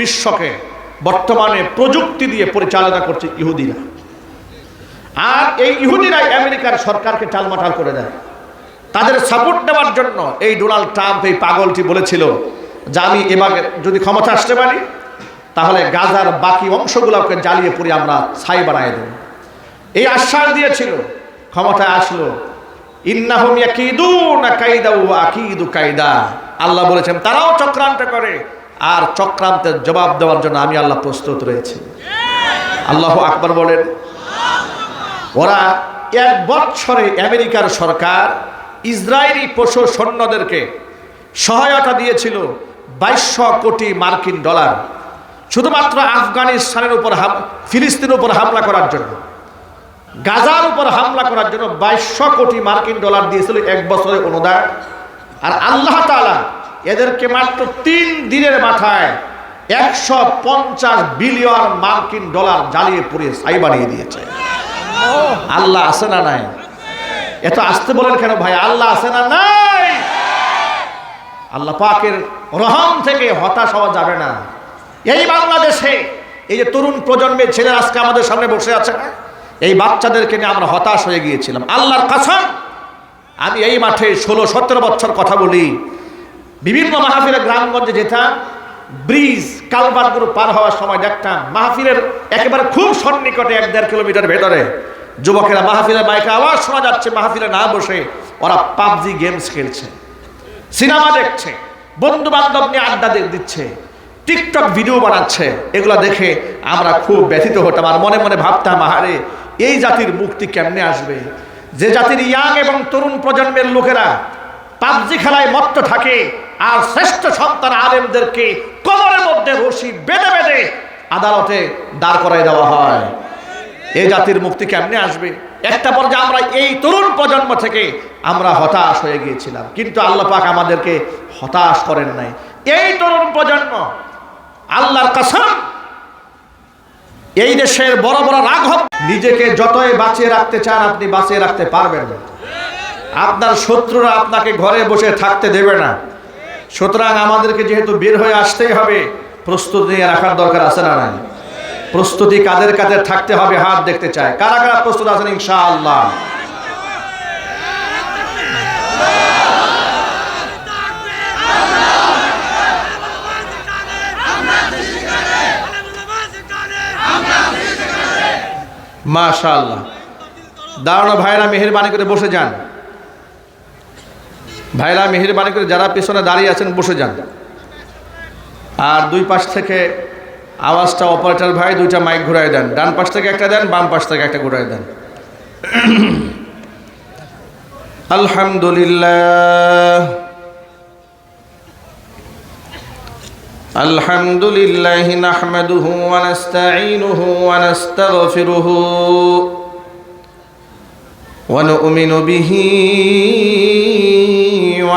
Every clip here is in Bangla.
বিশ্বকে বর্তমানে প্রযুক্তি দিয়ে পরিচালনা করছে ইহুদিরা। আর এই ইহুদিরাই আমেরিকার সরকারকে টালমাটাল করে দেয়। তাদের সাপোর্ট দেওয়ার জন্য এই ডোনাল্ড ট্রাম্প এই পাগলটি বলেছিল যে আমি এবার যদি ক্ষমতা আসতে পারি, তাহলে গাজার বাকি অংশগুলোকে জ্বালিয়ে পুড়ে আমরা ছাই বানায় দেব। এই আশ্বাস দিয়েছিল, ক্ষমতায় আসলো, ইন্নাহুম ইয়াকিদুনা কাইদা ওয়া আকিদু কাইদা। আল্লাহ বলেছেন, তারাও চক্রান্ত করে আর চক্রান্তের জবাব দেওয়ার জন্য আমি আল্লাহ প্রস্তুত রয়েছি। আল্লাহ আকবর বলেন, ওরা এক বছরে আমেরিকার সরকার ইসরায়েলি পশু সৈন্যদেরকে সহায়তা দিয়েছিল বাইশশো কোটি মার্কিন ডলার, শুধুমাত্র আফগানিস্তানের উপর ফিলিস্তিনের উপর হামলা করার জন্য। গাজার উপর হামলা করার জন্য বাইশশো কোটি মার্কিন ডলার দিয়েছিল এক বছরের অনুদান। আর আল্লাহ তাআলা এদেরকে মাত্র তিন দিনের মাথায় একশো পঞ্চাশ বিলিয়ন মার্কিন ডলার জ্বালিয়ে পুড়িয়ে সাই বানিয়ে দিয়েছে। আল্লাহ আছে না নাই? এত আসতে বলেন কেন ভাই? আল্লাহ আছে না নাই? আল্লাহ পাকের রহম থেকে হতাশ হওয়া যাবে না। এই বাংলাদেশে এই যে তরুণ প্রজন্মের ছেলে আজকে আমাদের সামনে বসে আছে এই বাচ্চাদেরকে নিয়ে আমরা হতাশ হয়ে গিয়েছিলাম। আল্লাহর কাছাম আমি এই মাঠে ষোলো সতেরো বছর কথা বলি। বিভিন্ন মাহফিলের গ্রামগঞ্জে যেতাম ব্রিজ কালবারগুলো পার হওয়ার সময় দেখতাম, মাহফিলের একেবারে খুব সন্নিকটে এক দেড় কিলোমিটার ভেতরে যুবকেরা মাহফিলের মাইকে আওয়াজ শোনা যাচ্ছে, মাহফিলে না বসে ওরা পাবজি গেমস খেলছে, সিনেমা দেখছে বন্ধু বান্ধব নিয়ে আড্ডা দিচ্ছে, টিকটক ভিডিও বানাচ্ছে, এগুলো দেখে আমরা খুব ব্যথিত হতাম আর মনে মনে ভাবতাম, আহারে, এই জাতির মুক্তি কেমনে আসবে? যে জাতির ইয়াং এবং তরুণ প্রজন্মের লোকেরা পাবজি খেলায় মত্ত থাকে আর শ্রেষ্ঠ সন্তান আলেমদেরকে কবরের মধ্যে রশি বেঁধে বেঁধে আদালতে দাঁড় করাই দেওয়া হয়। এই জাতির মুক্তি কেমনে আসবে? একটা পর্যায়ে আমরা এই তরুণ প্রজন্ম থেকে আমরা হতাশ হয়ে গিয়েছিলাম। কিন্তু আল্লাহ পাক আমাদেরকে হতাশ করেন নাই। এই তরুণ প্রজন্ম, আল্লাহর কসম, এই দেশের বড় বড় রাঘব, নিজেকে যতই বাঁচিয়ে রাখতে চান আপনি বাঁচিয়ে রাখতে পারবেন। না আপনার শত্রুরা আপনাকে ঘরে বসে থাকতে দেবে না। সুতরাং আমাদেরকে যেহেতু বের হয়ে আসতেই হবে, প্রস্তুতি নিয়ে রাখার দরকার আছে না নাই? প্রস্তুতি কাদের কাদের থাকতে হবে হাত দেখতে চায় কারা কারা প্রস্তুত আছেন ইনশাআল্লাহ? মাশাআল্লাহ। দাঁড়ানো ভাইরা মেহেরবানি করে বসে যান। ভাইরা মেহেরবানি করে যারা পেছনে দাঁড়িয়ে আছেন বসে যান আর দুই পাশ থেকে আওয়াজটা অপারেটর ভাই দুইটা মাইক ঘুরাই দেন ডান পাশ থেকে একটা দেন বাম পাশ থেকে একটা ঘুরাই দেন আলহামদুলিল্লাহ الحمد لله نحمده ونستعينه ونستغفره ونؤمن به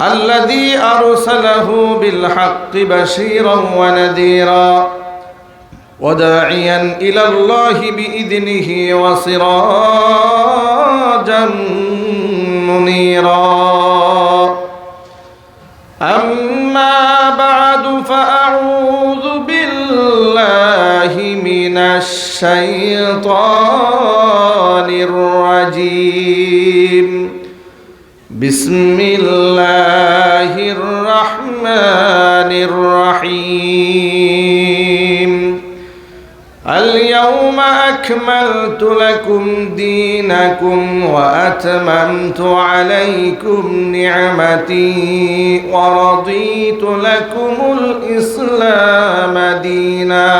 الذي أرسله بالحق بشيرا ونذيرا وداعيا إلى الله بإذنه وسراجا منيرا. أما بعد فأعوذ بالله من الشيطان الرجيم. بسم الله الرحمن الرحيم اليوم أكملت لكم دينكم وأتممت عليكم نعمتي ورضيت لكم الإسلام دينا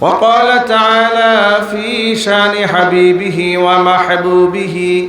وقال تعالى في شان حبيبه ومحبوبه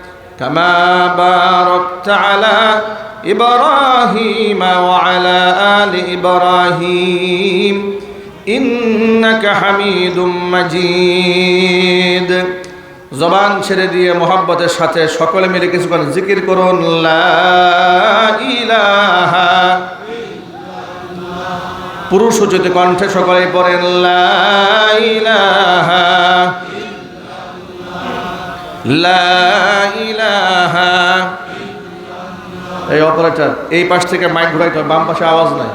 كما باركت على إبراهيم وعلى آل إبراهيم إنك حميد مجيد জবান ছেড়ে দিয়ে মোহাব্বতের সাথে সকলে মিলে কিছুক্ষণ জিকির করুন লা ইলাহা পুরুষ উচিত কণ্ঠে সকলে পড়েন লা ইলাহা লা ইলাহা এই অপারেটর, এই পাশ থেকে মাইক ঘুরাইতে হবে, বাম পাশে আওয়াজ নাই।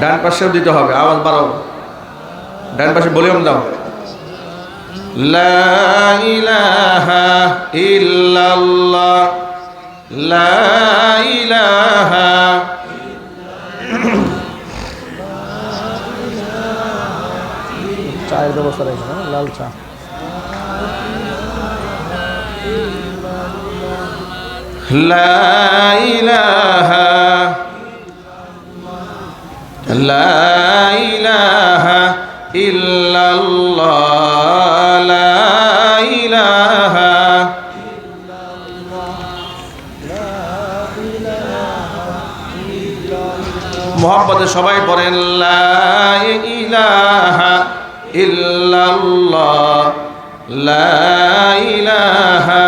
ডান পাশেও দিতে হবে, আওয়াজ বাড়াও। ডান পাশে ভলিউম দাও। চায়ের ব্যবস্থা রয়েছে লাল চা। لا إله لا إله إلا الله لا إله মোহাম্মদে সবাই পড়েন লা ইলাহা ইল্লাল্লাহ লা ইলাহা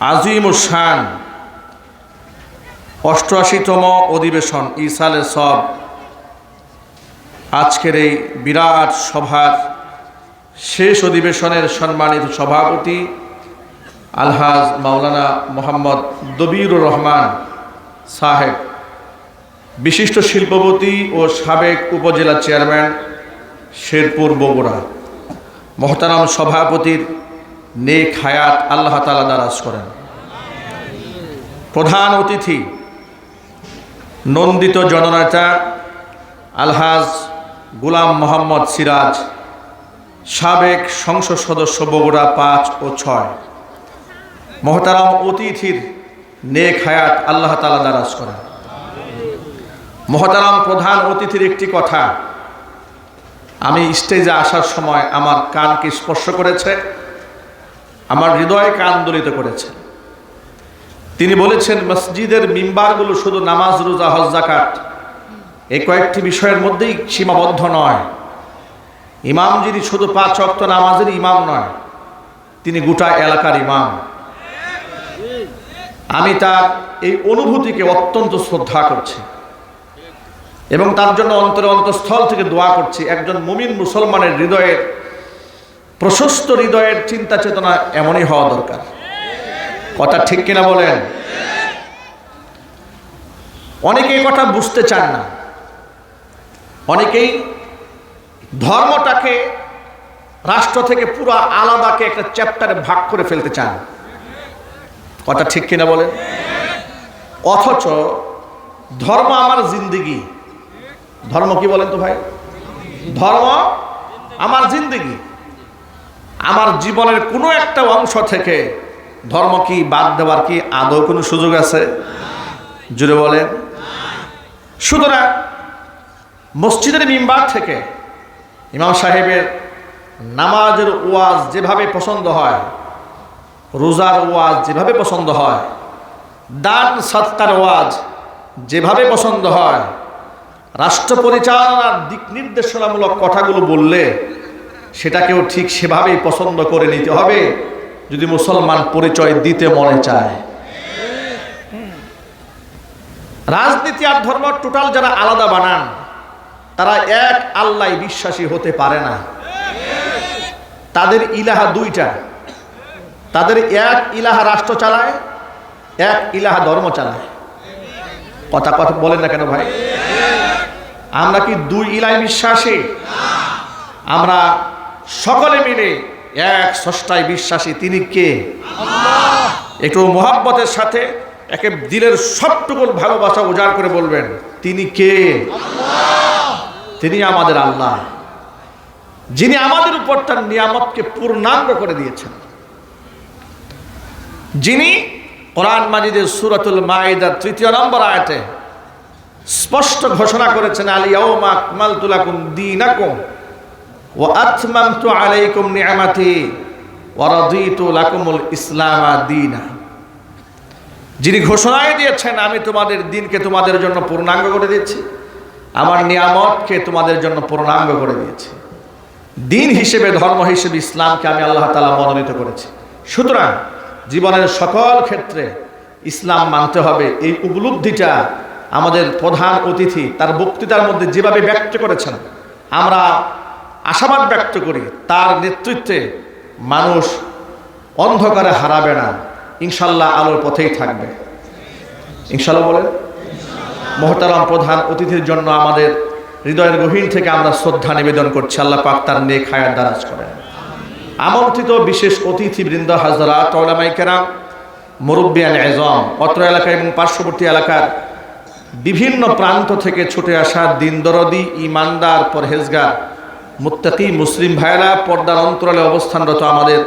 আজিম ও শান, অষ্টআশিতম অধিবেশন ইসালে সব। আজকের এই বিরাট সভার শেষ অধিবেশনের সম্মানিত সভাপতি আলহাজ মাওলানা মোহাম্মদ দবিউর রহমান সাহেব, বিশিষ্ট শিল্পপতি ও সাবেক উপজেলা চেয়ারম্যান শেরপুর বগুড়া। মহতারাম সভাপতির নেক হায়াত আল্লাহ তালা দারাজ করেন। প্রধান অতিথি, নন্দিত জননেতা, আলহাজ গুলাম মোহাম্মদ সিরাজ, সাবেক সংসদ সদস্য বগুড়া পাঁচ ও ছয়। মহতারাম অতিথির নেক হায়াত আল্লাহ তালা দারাজ করেন। মহতারাম প্রধান অতিথির একটি কথা, আমি স্টেজে আসার সময় আমার কানকে স্পর্শ করেছে। আমার হৃদয়কে আন্দোলিত করেছে। তিনি বলেছেন, মসজিদের মিম্বারগুলো শুধু নামাজ, রোজা, হজ জাকাত এই কয়েকটি বিষয়ের মধ্যেই সীমাবদ্ধ নয়। ইমাম যিনি শুধু পাঁচ অক্ত নামাজের ইমাম নয়, তিনি গোটা এলাকার ইমাম। আমি তার এই অনুভূতিকে অত্যন্ত শ্রদ্ধা করছি এবং তার জন্য অন্তরে অন্তঃস্থল থেকে দোয়া করছি। একজন মুমিন মুসলমানের হৃদয়ের প্রশস্ত হৃদয়ের চিন্তা চেতনা এমনই হওয়া দরকার। কথা ঠিক কিনা বলেন? অনেকে কথা বুঝতে চান না। অনেকেই ধর্মটাকে, রাষ্ট্র থেকে পুরো আলাদাকে একটা চ্যাপ্টারে ভাগ করে ফেলতে চান। কথা ঠিক কিনা বলেন? অথচ ধর্ম আমার জিন্দিগি। ধর্ম কি বলেন তো ভাই? ধর্ম আমার জিন্দিগি। আমার জীবনের কোনো একটা অংশ থেকে ধর্ম কি, বাদ দেওয়ার কি আদৌ কোনো সুযোগ আছে? জুড়ে বলেন। সুতরাং মসজিদের মিম্বার থেকে ইমাম সাহেবের নামাজের ওয়াজ যেভাবে পছন্দ হয়, রোজার ওয়াজ যেভাবে পছন্দ হয়, দান সৎকার ওয়াজ যেভাবে পছন্দ হয়, রাষ্ট্র পরিচালনার দিক নির্দেশনামূলক কথাগুলো বললে সেটাকেও ঠিক সেভাবেই পছন্দ করে নিতে হবে যদি মুসলমান পরিচয় দিতে মনে চায়। রাজনীতি আর ধর্ম টোটাল যারা আলাদা বানান, তারা এক আল্লাহ বিশ্বাসী হতে পারে না। তাদের ইলাহা দুইটা। তাদের এক ইলাহা রাষ্ট্র চালায়, এক ইলাহা ধর্ম চালায়। কথা কথা বলেন না কেন ভাই? আমরা কি দুই ইলায় বিশ্বাসী? আমরা সকলে মিলে এক স্রষ্টায় বিশ্বাসী তিনি কে? একটু মোহাব্বতের সাথে একে দিলের সবটুকু ভালোবাসা উজাড় করে বলবেন তিনি কে? তিনি আমাদের আল্লাহ। যিনি আমাদের উপর তার নিয়ামতকে পূর্ণাঙ্গ করে দিয়েছেন। যিনি কোরআন মাজিদের সুরাতুল মাইদার তৃতীয় নম্বর আয়াতে স্পষ্ট ঘোষণা করেছেন আলিয়াউমা আকমালতু লাকুম দীনাকুম। যিনি ঘোষণায় দিয়েছেন, আমি তোমাদের দিনকে তোমাদের জন্য পূর্ণাঙ্গ করে দিচ্ছি আমার নিয়ামতকে তোমাদের জন্য পূর্ণাঙ্গ করে দিয়েছি। দিন হিসেবে, ধর্ম হিসেবে ইসলামকে আমি আল্লাহ তালা মনোনীত করেছি। সুতরাং জীবনের সকল ক্ষেত্রে ইসলাম মানতে হবে। এই উপলব্ধিটা আমাদের প্রধান অতিথি তার বক্তৃতার মধ্যে যেভাবে ব্যক্ত করেছেন, আমরা আশাবাদ ব্যক্ত করি, তার নেতৃত্বে মানুষ অন্ধকারে হারাবে না। ইনশাল্লাহ আলোর পথেই থাকবে। ইনশাল্লাহ বলেন। মহতারাম প্রধান অতিথির জন্য আমাদের হৃদয়ের গভীর থেকে আমরা শ্রদ্ধা নিবেদন করছি। আল্লাহ পাক তার নেক হায়াত দারাজ করেন। আমন্ত্রিত বিশেষ অতিথিবৃন্দ হাজরা তলামাই কেরাম মুরব্বিয়ান এজম অত্র এলাকা এবং পার্শ্ববর্তী এলাকার বিভিন্ন প্রান্ত থেকে ছুটে আসা দিনদরদি ইমানদার পরহেজগার মুত্তাকি মুসলিম ভাইরা পর্দার অন্তরালে অবস্থানরত আমাদের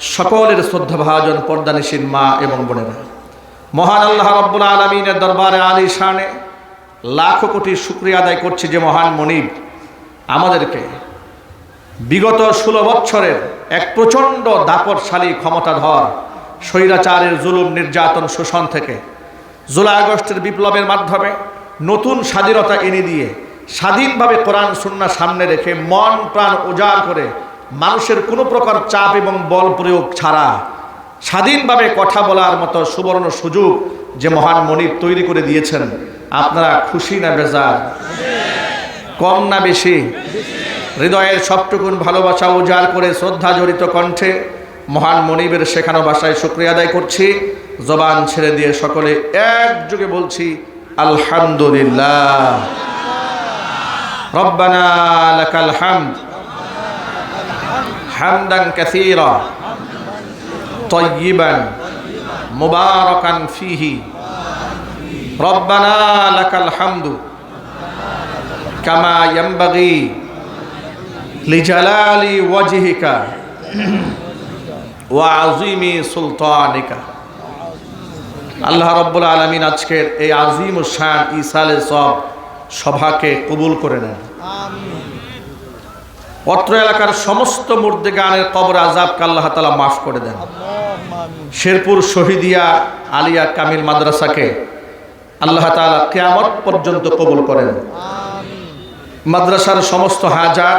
সকলের শ্রদ্ধা ভাজন পর্দানিসীন মা এবং বোনেরা। মহান আল্লাহ রব্বুল আলমিনের দরবারে আলী শানে লাখো কোটি শুক্রিয়া আদায় করছি যে মহান মনিব আমাদেরকে বিগত ষোলো বৎসরের এক প্রচণ্ড দাপটশালী ক্ষমতাধর, স্বৈরাচারের জুলুম নির্যাতন শোষণ থেকে জুলাই আগস্টের বিপ্লবের মাধ্যমে নতুন স্বাধীনতা এনে দিয়ে স্বাধীনভাবে কোরআন সুন্না সামনে রেখে মন, প্রাণ উজাড় করে মানুষের কোনো প্রকার চাপ এবং বল প্রয়োগ ছাড়া স্বাধীনভাবে কথা বলার মতো সুবর্ণ সুযোগ যে মহান মনিব তৈরি করে দিয়েছেন, আপনারা খুশি না বেজার? কম না বেশি? হৃদয়ের সবটুকুন ভালোবাসা উজাড় করে শ্রদ্ধা জড়িত কণ্ঠে মহান মনিবের শেখানো ভাষায় শুক্রিয়া আদায় করছি। জবান ছেড়ে দিয়ে সকলে একযোগে বলছি, আলহামদুলিল্লাহ। রব্বানা লাকাল হামদ হামদান কাসীরা طيبا مباركا فيه ربنا لك الحمد كما ينبغي لجلال وجهك وعظيم سلطانك আল্লাহ রব্বুল আলমিন আজকের এই আজিম ও শান ইসালে সব সভাকে কবুল করে নেন। অত্র এলাকার সমস্ত মুর্দে গানের কবর আজাবকে আল্লাহ তালা মাফ করে দেন। শেরপুর শহীদিয়া আলিয়া কামিল মাদ্রাসাকে আল্লাহ তালা কেয়ামত পর্যন্ত কবুল করেন। মাদ্রাসার সমস্ত হাজার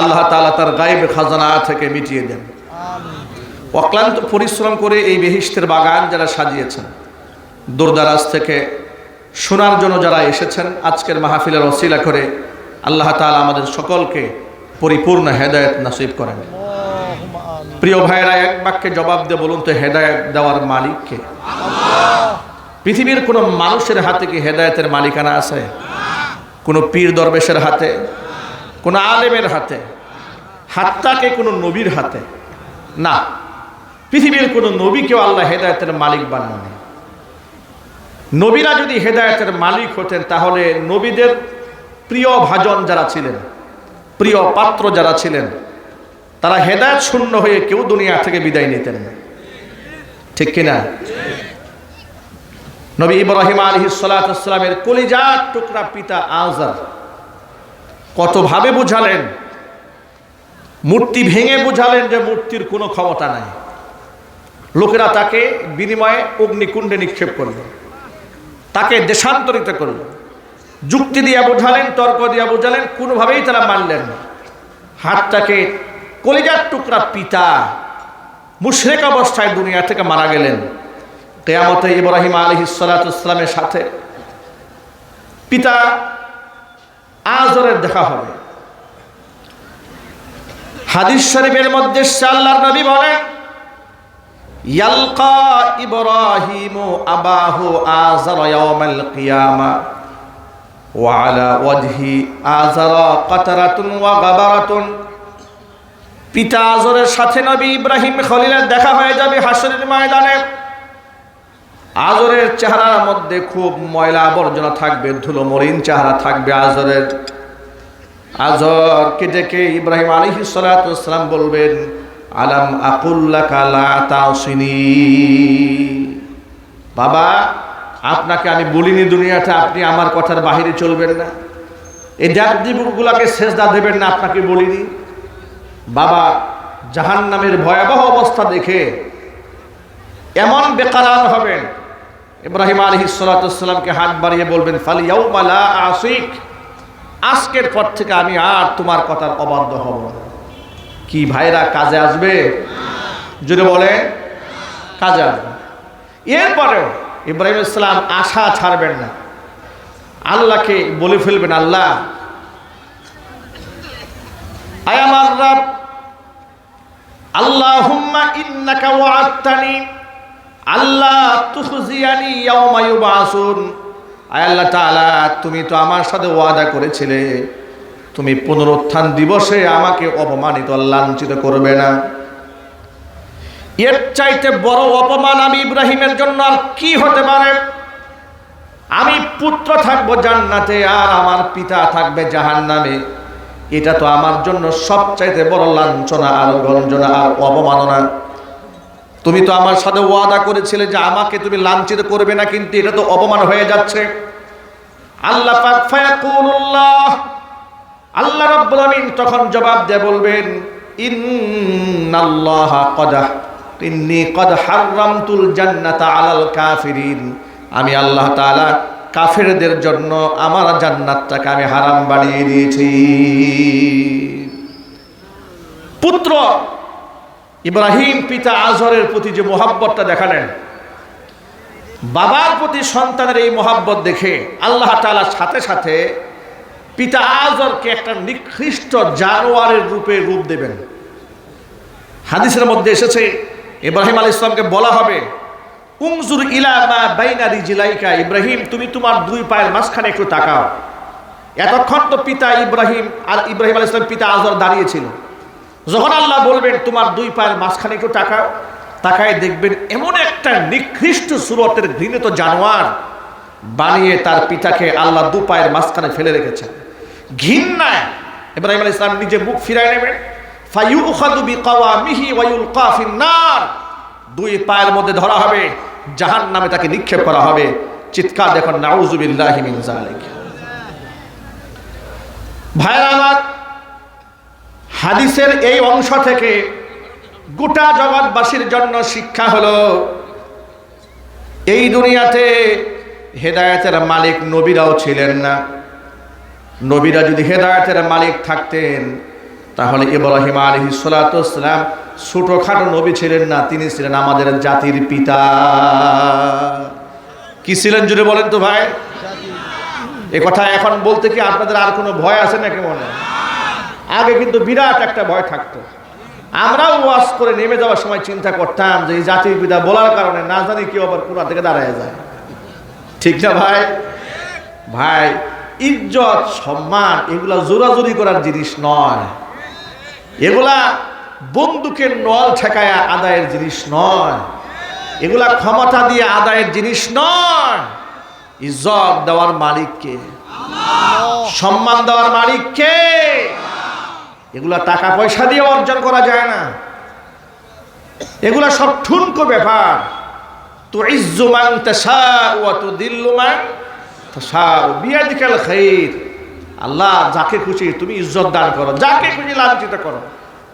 আল্লাহ তালা তার গাইব খাজানা থেকে মিটিয়ে দেন। অক্লান্ত পরিশ্রম করে এই বেহিস্তের বাগান যারা সাজিয়েছেন, দূরদারাজ থেকে শোনার জন্য যারা এসেছেন, আজকের মাহফিলের অশিলা করে আল্লাহ তালা আমাদের সকলকে পরিপূর্ণ হেদায়ত নাসিব করেন। প্রিয় ভাইরা এক বাক্যে জবাব দিয়ে বলুন তো, হেদায়ত দেওয়ার মালিককে? পৃথিবীর কোনো মানুষের হাতে কি হেদায়তের মালিকানা আছে? কোনো পীর দরবেশের হাতে? কোনো আলেমের হাতে? হাতটাকে কোনো নবীর হাতে? না। পৃথিবীর কোনো নবীকেও আল্লাহ হেদায়তের মালিক বানানো নবীরা যদি হেদায়তের মালিক হতেন, তাহলে নবীদের প্রিয় ভাজন যারা ছিলেন, প্রিয় পাত্র যারা ছিলেন, তারা হেদায়ত শূন্য হয়ে কেউ দুনিয়া থেকে বিদায় নিতেন না। ঠিক কিনা? নবী ইব্রাহিম আলী সালাতামের কলিজার টুকরা পিতা আজার কতভাবে বুঝালেন, মূর্তি ভেঙে বুঝালেন যে মূর্তির কোনো ক্ষমতা নাই। লোকেরা তাকে বিনিময়ে অগ্নিকুণ্ডে নিক্ষেপ করল। তাকে দেশান্তরিত করল যুক্তি দিয়ে বোঝালেন, তর্ক দিয়ে বোঝালেন, কোনোভাবেই তারা মানলেন না। হাতটাকে কলিজার টুকরা পিতা মুশরেক অবস্থায় দুনিয়া থেকে মারা গেলেন। কেয়ামতে ইব্রাহিম আলী সালাতামের সাথে পিতা আজরের দেখা হবে। হাদিস শরীফের মধ্যে আল্লাহর নবী বলেন ইয়ালকা ইব্রাহিম আবাহু আজর ইয়াউমাল কিয়ামা ওয়া আলা ওয়াজহি আজর কাতারাতুন ওয়া গাবারাতুন। পিতা আজরের সাথে নবী ইব্রাহিম খলিলের দেখা হয়ে যাবে হাসরের ময়দানে। আজরের চেহারার মধ্যে খুব ময়লা আবর্জনা থাকবে, ধুলো মরিন চেহারা থাকবে আজরের। আজর আজরকে ডেকে ইব্রাহিম আলী সালাম বলবেন আলাম আকুল্লা কালা তাওসিনি বাবা, আপনাকে আমি বলিনি দুনিয়াতে, আপনি আমার কথার বাহিরে চলবেন না। এই দেব দিবগুলাকে শেষদা দেবেন না, আপনাকে বলিনি। বাবা জাহান নামের ভয়াবহ অবস্থা দেখে এমন বেকারান হবেন। ইব্রাহিম আলহি সালাতামকে হাত বাড়িয়ে বলবেন ফালিয়াউমালা আসিক আজকের পর থেকে আমি আর তোমার কথার অবাধ্য হব না। কি ভাইরা কাজে আসবে? যদি বলে, কাজে আসবে। এরপরেও ইব্রাহিম ইসলাম আশা ছাড়বেন না। আল্লাহকে বলে ফেলবেন, আল্লাহ আল্লাহ আল্লাহ তুমি তো আমার সাথে ওয়াদা করেছিলে। তুমি পুনরুত্থান দিবসে আমাকে অপমানিত, লাঞ্ছিত করবে না। এর চাইতে বড় অপমান আমি ইব্রাহিমের জন্য আর কি হতে পারে? আমি পুত্র থাকব জান্নাতে, আর আমার পিতা থাকবে জাহান নামে এটা তো আমার জন্য সবচাইতে বড় লাঞ্ছনা আর গঞ্জনা আর অবমাননা তুমি তো আমার সাথে ওয়াদা করেছিলে যে আমাকে তুমি লাঞ্ছিত করবে না, কিন্তু এটা তো অপমান হয়ে যাচ্ছে। আল্লাহ পাক আল্লাহ রাব্বুল আমিন তখন জবাব দিয়ে বলবেন, ইন্নাল্লাহা কদ ইন্নি কদ হাররামতুল জান্নাতা আলাল কাফিরিন আমি আল্লাহ তাআলা কাফেরদের জন্য আমার জান্নাতটাকে আমি হারাম বানিয়ে দিয়েছি। পুত্র ইব্রাহিম পিতা আজহরের প্রতি যে মোহাব্বতটা দেখালেন, বাবার প্রতি সন্তানের এই মোহাব্বত দেখে আল্লাহ তাআলার সাথে সাথে পিতা আজরকে একটা নিকৃষ্ট জানোয়ারের রূপে রূপ দেবেন। হাদিসের মধ্যে এসেছে, ইব্রাহিম আল ইসলামকে বলা হবে উংজুর ইলা মা বাইনা রিজিলাইকা ইব্রাহিম, তুমি তোমার দুই পায়ের মাঝখানে একটু তাকাও। এতক্ষণ তো পিতা ইব্রাহিম আর ইব্রাহিম আল ইসলাম পিতা আজর দাঁড়িয়েছিল যখন আল্লাহ বলবেন, তোমার দুই পায়ের মাঝখানে একটু তাকাও, তাকায় দেখবেন এমন একটা নিকৃষ্ট সুরতের ঘৃণিত জানোয়ার বানিয়ে তার পিতাকে আল্লাহ দু পায়ের মাঝখানে ফেলে রেখেছেন। ঘৃণায়। ইব্রাহিম আল ইসলাম নিজে মুখ ফিরায় নেবেন। দুই পায়ের মধ্যে ধরা হবে জাহান নামে তাকে নিক্ষেপ করা হবে। চিৎকার দেখুন নাউজুবিল্লাহি ভাইরা আমার, হাদিসের এই অংশ থেকে গোটা জগৎবাসীর জন্য শিক্ষা হলো, এই দুনিয়াতে হেদায়েতের মালিক নবীরাও ছিলেন না। নবীরা যদি হেদায়েতের মালিক থাকতেন, তাহলে ইব্রাহিম আলী সালাতাম ছোটোখাটো নবী ছিলেন না, তিনি ছিলেন আমাদের জাতির পিতা। কি ছিলেন যদি বলেন তো ভাই? এ কথা এখন বলতে কি আপনাদের আর কোনো ভয় আছে নাকি মনে? আগে কিন্তু বিরাট একটা ভয় থাকতো। আমরাও ওয়াজ করে নেমে যাওয়ার সময় চিন্তা করতাম যে এই জাতির পিতা বলার কারণে না জানি কেউ আবার কোরআন থেকে দাঁড়ায় যায়। ঠিক না ভাই? ভাই ইজ্জত, সম্মান, এগুলা জোরাজুরি করার জিনিস নয়। এগুলা বন্দুকের নল ঠেকায়া আদায়ের জিনিস নয়। এগুলা ক্ষমতা দিয়ে আদায়ের জিনিস নয়। ইজ্জত দেওয়ার মালিককে, সম্মান দেওয়ার মালিককে, এগুলা টাকা পয়সা দিয়ে অর্জন করা যায় না। এগুলা সব ঠুনকো ব্যাপার। তো ইজ্জুমান তেসা ও তো দিল্লুমান আল্লাহ যাকে খুশি তুমি ইজ্জত দান করো, যাকে খুশি লাঞ্ছিত করো।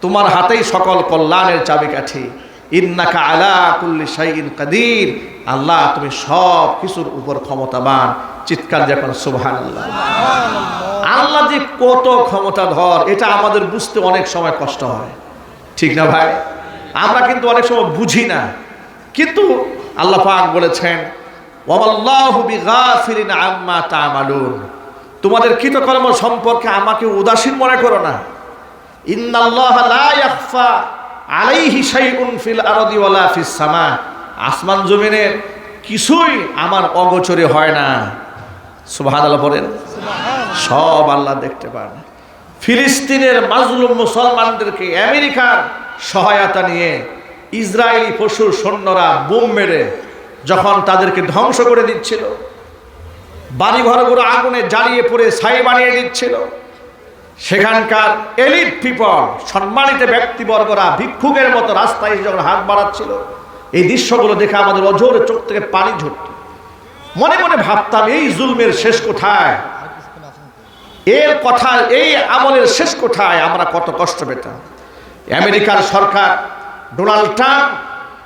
তোমার হাতেই সকল কল্যাণের চাবিকাঠি ইন্নাকা আলা কুল্লি শাইইন কাদির। আল্লাহ তুমি সব কিছুর উপর ক্ষমতাবান। চিৎকার যখন সুবহানাল্লাহ। আল্লাহ যে কত ক্ষমতা ধর এটা আমাদের বুঝতে অনেক সময় কষ্ট হয়। ঠিক না ভাই? আমরা কিন্তু অনেক সময় বুঝি না। কিন্তু আল্লাহ পাক বলেছেন ওয়াল্লাহু বিগাফিরিন আম্মা তা'মালুন। তোমাদের কৃতকর্ম সম্পর্কে আমাকে উদাসীন মনে করো না। ইন্নাল্লাহা লা ইয়াখফা আলাইহি শাইউন ফিল আরদি ওয়ালা ফিস সামা। আসমান জমিনের কিছুই আমার অগোচরে হয় না। সুবহানাল্লাহ বলেন সব আল্লাহ দেখতে পান। ফিলিস্তিনের মাজলুম মুসলমানদেরকে আমেরিকার সহায়তা নিয়ে ইসরায়েলি পশুর সৈন্যরা বোম মেরে যখন তাদেরকে ধ্বংস করে দিচ্ছিল বাড়িঘরগুলো আগুনে জ্বালিয়ে পড়ে ছাই বানিয়ে দিচ্ছিল, সেখানকার এলিট পিপল, সম্মানিত ব্যক্তিবর্গরা ভিক্ষুকের মতো রাস্তায় যখন হাত বাড়াচ্ছিল, এই দৃশ্যগুলো দেখে আমাদের অজোরে চোখ থেকে পানি ঝরত। মনে মনে ভাবতাম, এই জুলমের শেষ কোথায়? এর কথা, এই আমলের শেষ কোথায়? আমরা কত কষ্ট পেতাম। আমেরিকার সরকার ডোনাল্ড ট্রাম্প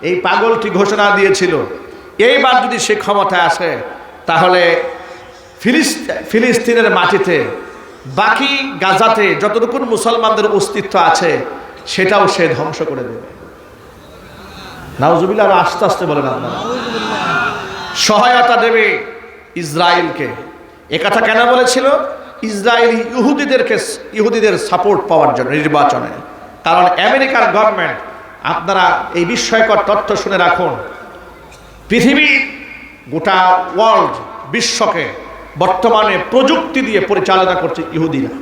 এই পাগলটি ঘোষণা দিয়েছিল এইবার যদি সে ক্ষমতায় আসে, তাহলে ফিলিস্তিনের মাটিতে, বাকি গাজাতে যতটুকু মুসলমানদের অস্তিত্ব আছে, সেটাও সে ধ্বংস করে দেবে। নাউজুবিল্লাহ আরও আস্তে আস্তে বলেন আপনারা। সহায়তা দেবে ইসরায়েলকে। একথা কেন বলেছিল? ইসরায়েলি ইহুদিদেরকে, ইহুদিদের সাপোর্ট পাওয়ার জন্য, নির্বাচনে। কারণ আমেরিকার গভর্নমেন্ট, আপনারা এই বিস্ময়কর তথ্য শুনে রাখুন পৃথিবী গোটা ওয়ার্ল্ড বিশ্বকে বর্তমানে প্রযুক্তি দিয়ে পরিচালনা করছে ইহুদিরা।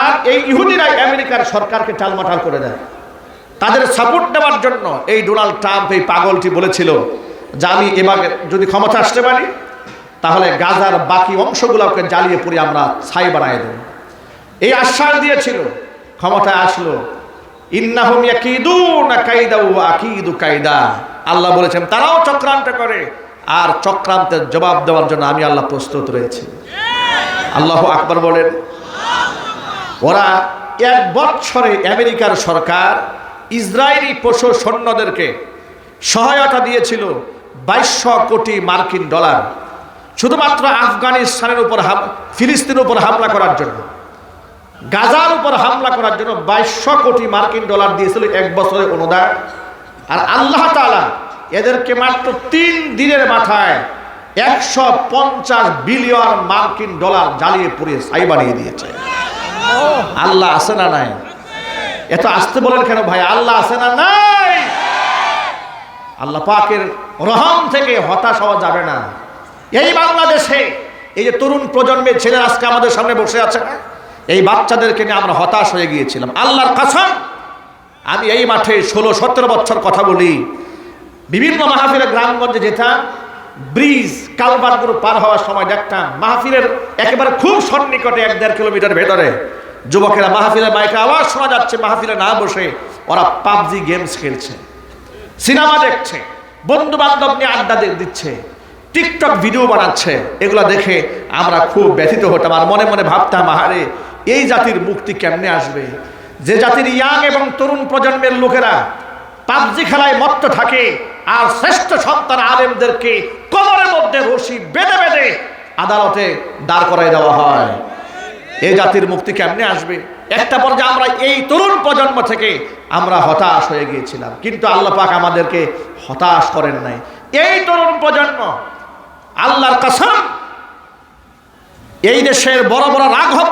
আর এই ইহুদিরাই আমেরিকার সরকারকে টালমাটাল করে দেয়। তাদের সাপোর্ট দেওয়ার জন্য এই ডোনাল্ড ট্রাম্প এই পাগলটি বলেছিল যে আমি এবার যদি ক্ষমতা আসতে পারি, তাহলে গাজার বাকি অংশগুলোকে জ্বালিয়ে পুড়ে আমরা ছাই বানায় দেব। এই আশ্বাস দিয়েছিল, ক্ষমতায় আসলো, ইন্নাহুম না কাইদা ওয়া আকিদু কাইদা। আল্লাহ বলেছেন, তারাও চক্রান্ত করে। আর চক্রান্তের জবাব দেওয়ার জন্য আমি আল্লাহ প্রস্তুত রয়েছি। আল্লাহ আকবর বলেন, ওরা এক বৎসরে আমেরিকার সরকার ইসরায়েলি পশু সৈন্যদেরকে সহায়তা দিয়েছিল বাইশশো কোটি মার্কিন ডলার শুধুমাত্র আফগানিস্তানের উপর ফিলিস্তিনের উপর হামলা করার জন্য। গাজার উপর হামলা করার জন্য বাইশশো কোটি মার্কিন ডলার দিয়েছিল এক বছরের অনুদান। আর আল্লাহ তাআলা এদেরকে মাত্র তিন দিনের মাথায় একশো পঞ্চাশ বিলিয়ন মার্কিন ডলার জ্বালিয়ে পুড়িয়ে ছাই বানিয়ে দিয়েছে। আল্লাহ আছে না নাই? এত আসতে বলেন কেন ভাই? আল্লাহ আছে না নাই? আল্লাহ পাকের রহম থেকে হতাশ হওয়া যাবে না। এই বাংলাদেশে এই যে তরুণ প্রজন্মের ছেলে আজকে আমাদের সামনে বসে আছে এই বাচ্চাদেরকে নিয়ে আমরা হতাশ হয়ে গিয়েছিলাম। আল্লাহর কাছাম আমি এই মাঠে ষোলো, সতেরো বছর কথা বলি। বিভিন্ন মাহফিলের গ্রামগঞ্জে যেতাম ব্রিজ কালবারগুলো পার হওয়ার সময় দেখতাম, মাহফিলের একেবারে খুব সন্নিকটে এক দেড় কিলোমিটার ভেতরে যুবকেরা মাহফিলের মাইকে আওয়াজ শোনা যাচ্ছে, মাহফিলে না বসে ওরা পাবজি গেমস খেলছে, সিনেমা দেখছে বন্ধু বান্ধব নিয়ে আড্ডা দিচ্ছে, টিকটক ভিডিও বানাচ্ছে, এগুলো দেখে আমরা খুব ব্যথিত হতাম। আর মনে মনে ভাবতাম, আহারে, এই জাতির মুক্তি কেমনে আসবে? যে জাতির ইয়াং এবং তরুণ প্রজন্মের লোকেরা পাবজি খেলায় মত্ত থাকে আর শ্রেষ্ঠ সন্তান আলেমদেরকে কবরের মধ্যে রশি বেঁধে বেঁধে আদালতে দাঁড় করাই দেওয়া হয়। এই জাতির মুক্তি কেমনে আসবে? একটা পর্যায়ে আমরা এই তরুণ প্রজন্ম থেকে আমরা হতাশ হয়ে গিয়েছিলাম কিন্তু আল্লাহ পাক আমাদেরকে হতাশ করেন নাই। এই তরুণ প্রজন্ম আল্লাহর কাসম এই দেশের বড় বড় রাঘব